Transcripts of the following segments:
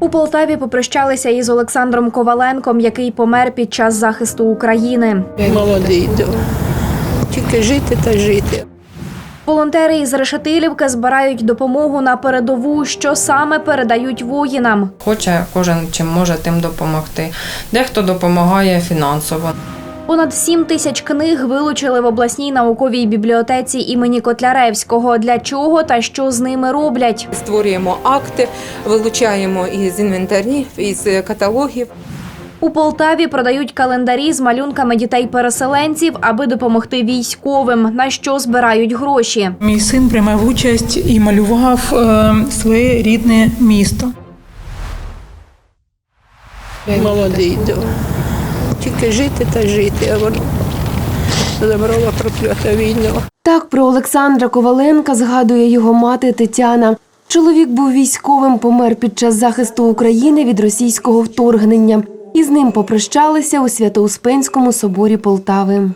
У Полтаві попрощалися із Олександром Коваленком, який помер під час захисту України. Молодий, да. Тільки жити та жити. Волонтери із Решетилівки збирають допомогу на передову, що саме передають воїнам. Хоче кожен чим може тим допомогти. Дехто допомагає фінансово. Понад 7 тисяч книг вилучили в обласній науковій бібліотеці імені Котляревського. Для чого та що з ними роблять? Створюємо акти, вилучаємо із інвентарів, із каталогів. У Полтаві продають календарі з малюнками дітей-переселенців, аби допомогти військовим. На що збирають гроші? Мій син приймав участь і малював е, своє рідне місто. Молодий. Тільки жити та жити, а воно забрала проклята війна. Так про Олександра Коваленка згадує його мати Тетяна. Чоловік був військовим, помер під час захисту України від російського вторгнення. І з ним попрощалися у Свято-Успенському соборі Полтави.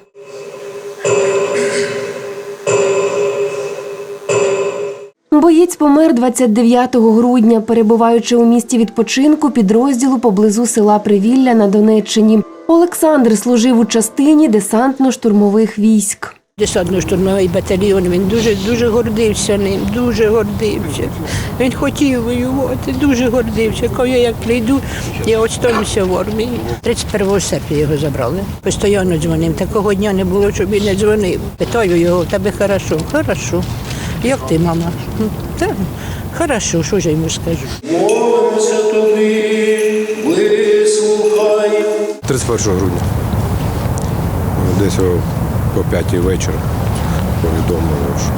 Боєць помер 29 грудня, перебуваючи у місті відпочинку підрозділу поблизу села Привілля на Донеччині. Олександр служив у частині десантно-штурмових військ. Десантно-штурмовий батальйон, він дуже дуже гордився ним, дуже гордився. Він хотів воювати, дуже гордився. Коли я як прийду, я остануся в армії. 31 серпня його забрали. Постійно дзвонив. Такого дня не було, щоб він не дзвонив. Питаю його, тебе хорошо? Хорошо. Як ти, мама? «Ну, Та хорошо, що ж я йому скажу. Молимося тобі, вислухай. 31 грудня. Десь о, по п'ятій вечора повідомили, що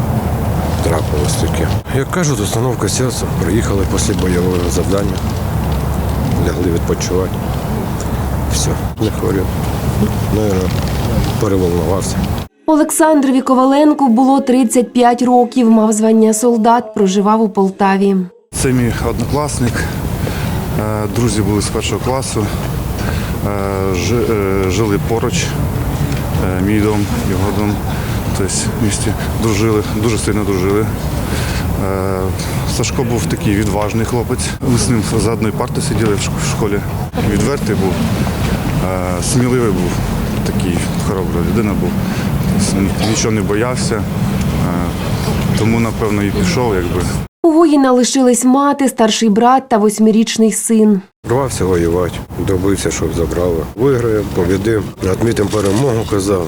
трапилось таке. Як кажуть, установка серця. Приїхали після бойового завдання, лягли відпочивати. Все, не хворів. Наверно, переволнувався. Олександрові Коваленку було 35 років, мав звання солдат, проживав у Полтаві. Це мій однокласник. Е, Друзі були з першого класу. Е, е, Жили поруч. Мій дом, його дом. Тобто в місті дружили, дуже сильно дружили. Сашко був такий відважний хлопець. Ми з ним за одною партою сиділи в школі. Відвертий був, сміливий був, такий хоробра людина був. Нічого не боявся. Е, Тому, напевно, і пішов, якби. У воїна лишились мати, старший брат та восьмирічний син. Рвався воювати, добився, щоб забрали. Виграє, побідив, відмітимо перемогу, казав.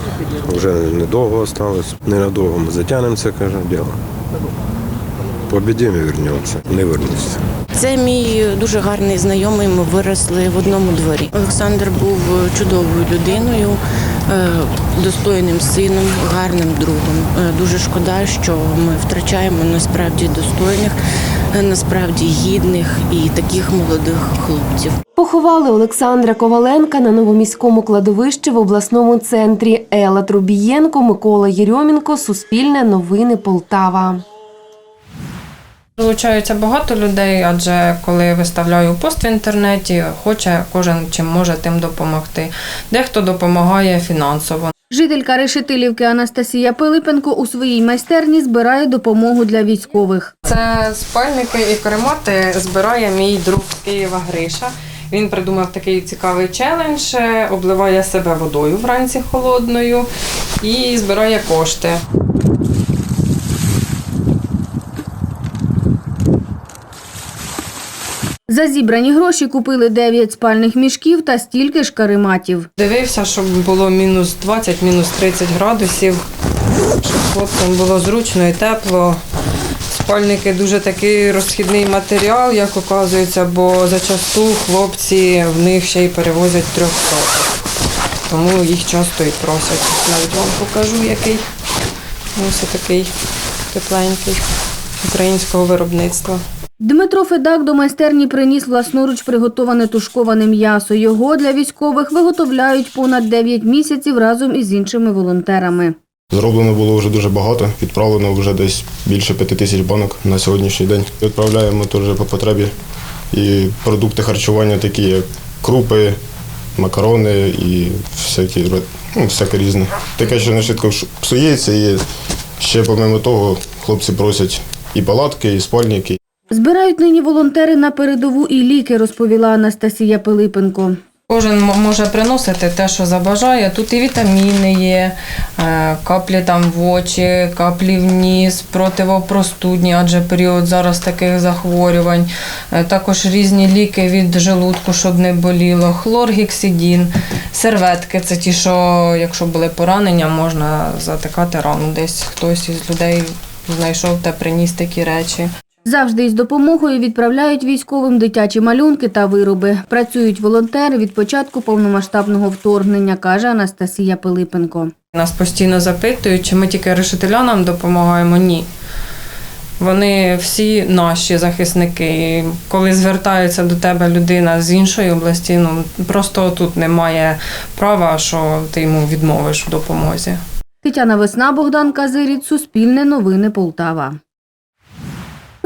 Вже недовго осталось. Ненадовго ми затягнемо це, каже, діло. Побідимо і вернемося, не вернуться. Це мій дуже гарний знайомий. Ми виросли в одному дворі. Олександр був чудовою людиною, достойним сином, гарним другом. Е, Дуже шкода, що ми втрачаємо насправді достойних, е, насправді гідних і таких молодих хлопців. Поховали Олександра Коваленка на новоміському кладовищі в обласному центрі. Ела Трубієнко, Микола Єрьомінко, Суспільне новини Полтава. Долучаються багато людей, адже коли виставляю пост в інтернеті, хоче кожен чим може тим допомогти. Дехто допомагає фінансово. Жителька Решетилівки Анастасія Пилипенко у своїй майстерні збирає допомогу для військових. Це спальники і каремати збирає мій друг з Києва Гриша. Він придумав такий цікавий челендж, е, обливає себе водою вранці холодною і збирає кошти. За зібрані гроші купили 9 спальних мішків та стільки ж карематів. Дивився, щоб було мінус 20, мінус 30 градусів, щоб хлопцям було зручно і тепло. Спальники дуже такий розхідний матеріал, як оказується, бо зачасту хлопці в них ще й перевозять трьохсот. Тому їх часто і просять. Навіть вам покажу, який ось такий тепленький українського виробництва. Дмитро Федак до майстерні приніс власноруч приготоване тушковане м'ясо. Його для військових виготовляють понад 9 місяців разом із іншими волонтерами. Зроблено було вже дуже багато, відправлено вже десь більше п'яти тисяч банок на сьогоднішній день. Відправляємо теж по потребі і продукти харчування, такі як крупи, макарони і всякі, ну, всяке різне. Таке, що не швидко псується, і ще помимо того хлопці просять і палатки, і спальники. Збирають нині волонтери на передову і ліки, розповіла Анастасія Пилипенко. Кожен може приносити те, що забажає. Тут і вітаміни є, е, каплі там в очі, каплі в ніс, противопростудні, адже період зараз таких захворювань. Е, Також різні ліки від желудку, щоб не боліло, хлоргексидін, серветки. Це ті, що якщо були поранення, можна затикати рану. Десь хтось із людей знайшов та приніс такі речі. Завжди із допомогою відправляють військовим дитячі малюнки та вироби. Працюють волонтери від початку повномасштабного вторгнення, каже Анастасія Пилипенко. Нас постійно запитують, чи ми тільки решетилянам допомагаємо. Ні. Вони всі наші захисники. І Коли звертається до тебе людина з іншої області, ну просто тут немає права, що ти йому відмовиш в допомозі. Тетяна Весна, Богдан Казиріт, Суспільне новини Полтава.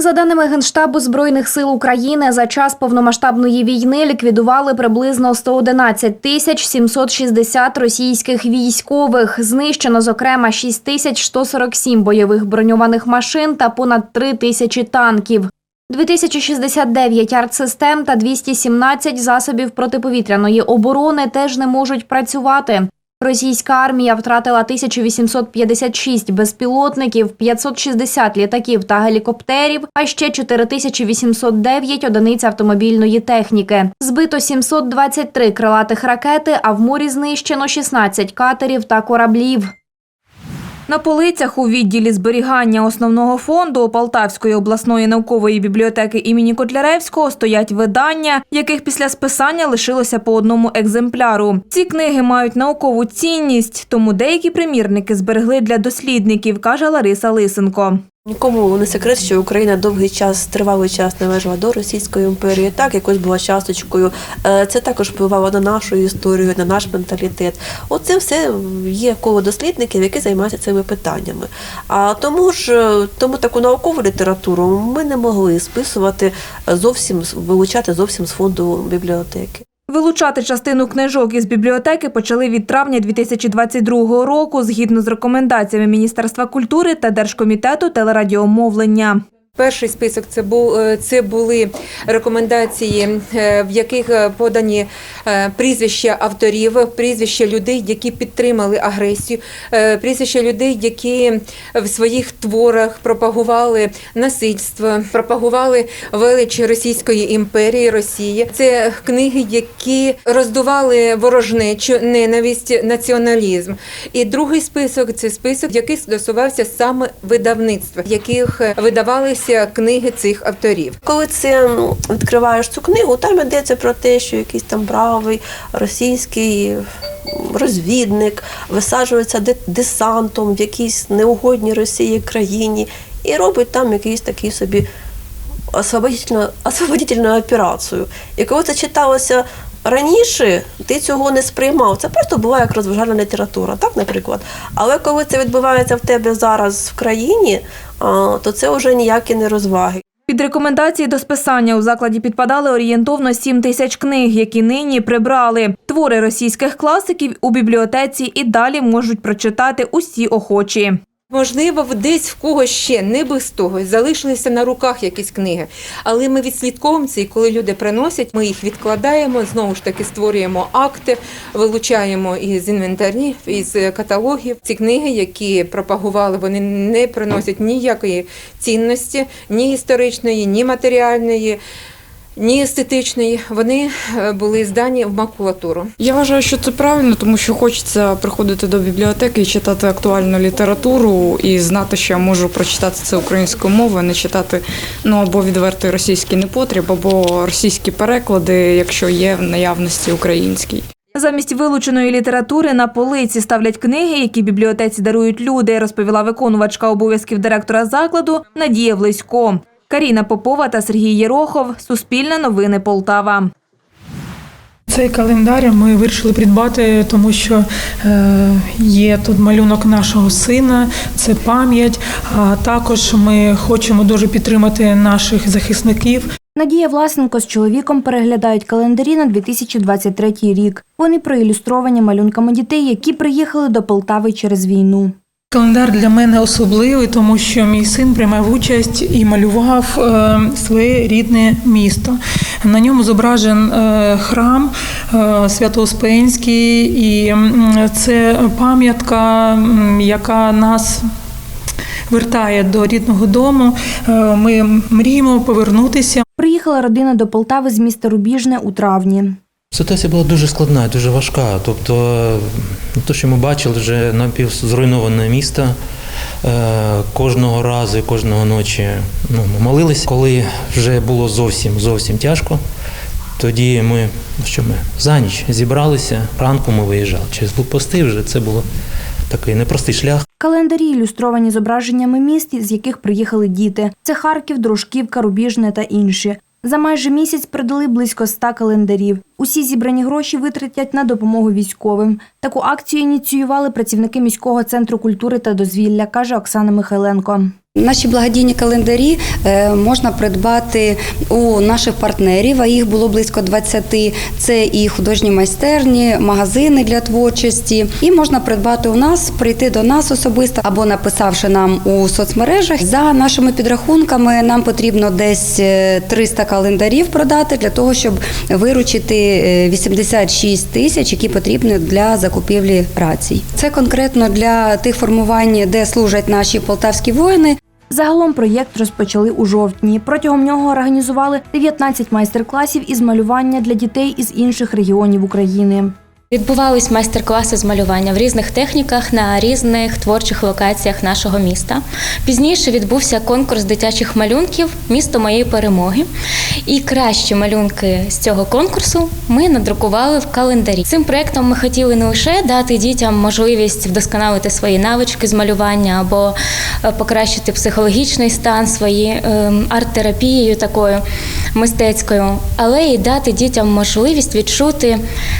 За даними Генштабу Збройних сил України, за час повномасштабної війни ліквідували приблизно 111 тисяч 760 російських військових. Знищено, зокрема, 6 тисяч 147 бойових броньованих машин та понад 3 тисячі танків. 2069 артсистем та 217 засобів протиповітряної оборони теж не можуть працювати. Російська армія втратила 1856 безпілотників, 560 літаків та гелікоптерів, а ще 4809 одиниць автомобільної техніки. Збито 723 крилатих ракети, а в морі знищено 16 катерів та кораблів. На полицях у відділі зберігання основного фонду Полтавської обласної наукової бібліотеки імені Котляревського стоять видання, яких після списання лишилося по одному екземпляру. Ці книги мають наукову цінність, тому деякі примірники зберегли для дослідників, каже Лариса Лисенко. Нікому не секрет, що Україна довгий час, тривалий час належала до Російської імперії, так якось була часточкою. Е, Це також впливало на нашу історію, на наш менталітет. Оце все є коло дослідників, які займаються цими питаннями. А тому ж е, тому таку наукову літературу ми не могли списувати зовсім вилучати зовсім з фонду бібліотеки. Вилучати частину книжок із бібліотеки почали від травня 2022 року згідно з рекомендаціями Міністерства культури та Держкомітету телерадіомовлення. Перший список це був е, це були рекомендації, е, в яких е, подані прізвища авторів, прізвища людей, які підтримали агресію, прізвища людей, які в своїх творах пропагували насильство, пропагували велич Російської імперії Росії. Це книги, які роздували ворожнечу, ненависть, націоналізм. І другий список це список, який стосувався саме видавництва, яких е, видавалися книги цих авторів. Коли це відкриваєш цю книгу, там йдеться про те, що якийсь там бравий російський розвідник висаджується десантом в якійсь неугодній Росії країні і робить там якийсь такий собі освободительну, освободительну операцію. І коли це читалося раніше, ти цього не сприймав. Це просто була як розважальна література, так, наприклад. Але коли це відбувається в тебе зараз в країні, то це вже ніякі не розваги. Під рекомендації до списання у закладі підпадали орієнтовно 7 тисяч книг, які нині прибрали. Твори російських класиків у бібліотеці і далі можуть прочитати усі охочі. Можливо, десь в когось ще не без того залишилися на руках якісь книги. Але ми відслідковуємо це, і коли люди приносять, ми їх відкладаємо, знову ж таки створюємо акти, вилучаємо із інвентарів, із каталогів. Ці книги, які пропагували, вони не приносять ніякої цінності, ні історичної, ні матеріальної. Ні естетичної, вони е, були здані в макулатуру. Я вважаю, що це правильно, тому що хочеться приходити до бібліотеки і читати актуальну літературу і знати, що я можу прочитати це українською мовою, не читати ну або відвертий російський непотріб, або російські переклади, якщо є в наявності український. Замість вилученої літератури на полиці ставлять книги, які бібліотеці дарують люди, розповіла виконувачка обов'язків директора закладу Надія Влисько. Каріна Попова та Сергій Єрохов. Суспільне новини Полтава. Цей календар ми вирішили придбати, тому що е, є тут малюнок нашого сина, це пам'ять. А також ми хочемо дуже підтримати наших захисників. Надія Власенко з чоловіком переглядають календарі на 2023 рік. Вони проілюстровані малюнками дітей, які приїхали до Полтави через війну. Календар для мене особливий, тому що мій син приймав участь і малював е, своє рідне місто. На ньому зображен е, храм е, Свято-Успенський, і це пам'ятка, яка нас вертає до рідного дому. Ми мріємо повернутися. Приїхала родина до Полтави з міста Рубіжне у травні. Ситуація була дуже складна, дуже важка. Тобто, е, те, що ми бачили, вже напівзруйноване місто. Е, Кожного разу, і кожного ночі ну, ми молилися. Коли вже було зовсім зовсім тяжко, тоді ми, ну, що ми за ніч зібралися, ранку ми виїжджали. Через блокпости вже це було такий непростий шлях. Календарі ілюстровані зображеннями міст, з яких приїхали діти. Це Харків, Дружківка, Рубіжне та інші. За майже місяць продали близько ста календарів. Усі зібрані гроші витратять на допомогу військовим. Таку акцію ініціювали працівники міського центру культури та дозвілля, каже Оксана Михайленко. Наші благодійні календарі е, можна придбати у наших партнерів, а їх було близько 20. Це і художні майстерні, магазини для творчості. І можна придбати у нас, прийти до нас особисто або написавши нам у соцмережах. За нашими підрахунками, нам потрібно десь е, 300 календарів продати для того, щоб виручити е, 86 тисяч, які потрібні для закупівлі рацій. Це конкретно для тих формувань, де служать наші полтавські воїни. Загалом проєкт розпочали у жовтні. Протягом нього організували 19 майстер-класів із малювання для дітей із інших регіонів України. Відбувались майстер-класи з малювання в різних техніках на різних творчих локаціях нашого міста. Пізніше відбувся конкурс дитячих малюнків Місто моєї перемоги. І кращі малюнки з цього конкурсу ми надрукували в календарі. Цим проектом ми хотіли не лише дати дітям можливість вдосконалити свої навички з малювання або е, покращити психологічний стан свої е, арт-терапією такою мистецькою, але й дати дітям можливість відчути,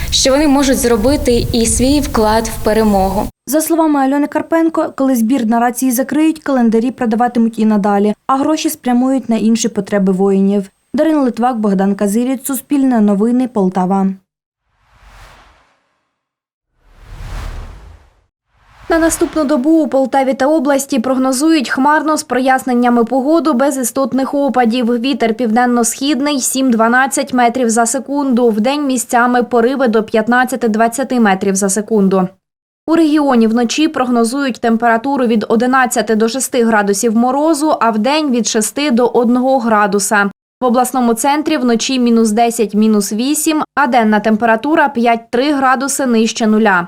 що вони можуть зробити і свій вклад в перемогу. За словами Альони Карпенко, коли збір на рації закриють, календарі продаватимуть і надалі, а гроші спрямують на інші потреби воїнів. Дарина Литвак, Богдан Казиріць, Суспільне новини, Полтава. На наступну добу у Полтаві та області прогнозують хмарно з проясненнями погоду без істотних опадів. Вітер південно-східний 7-12 метрів за секунду. Вдень місцями пориви до 15-20 метрів за секунду. У регіоні вночі прогнозують температуру від 11 до 6 градусів морозу, а вдень від 6 до 1 градуса. В обласному центрі вночі мінус 10, мінус 8, а денна температура 5-3 градуси нижче нуля.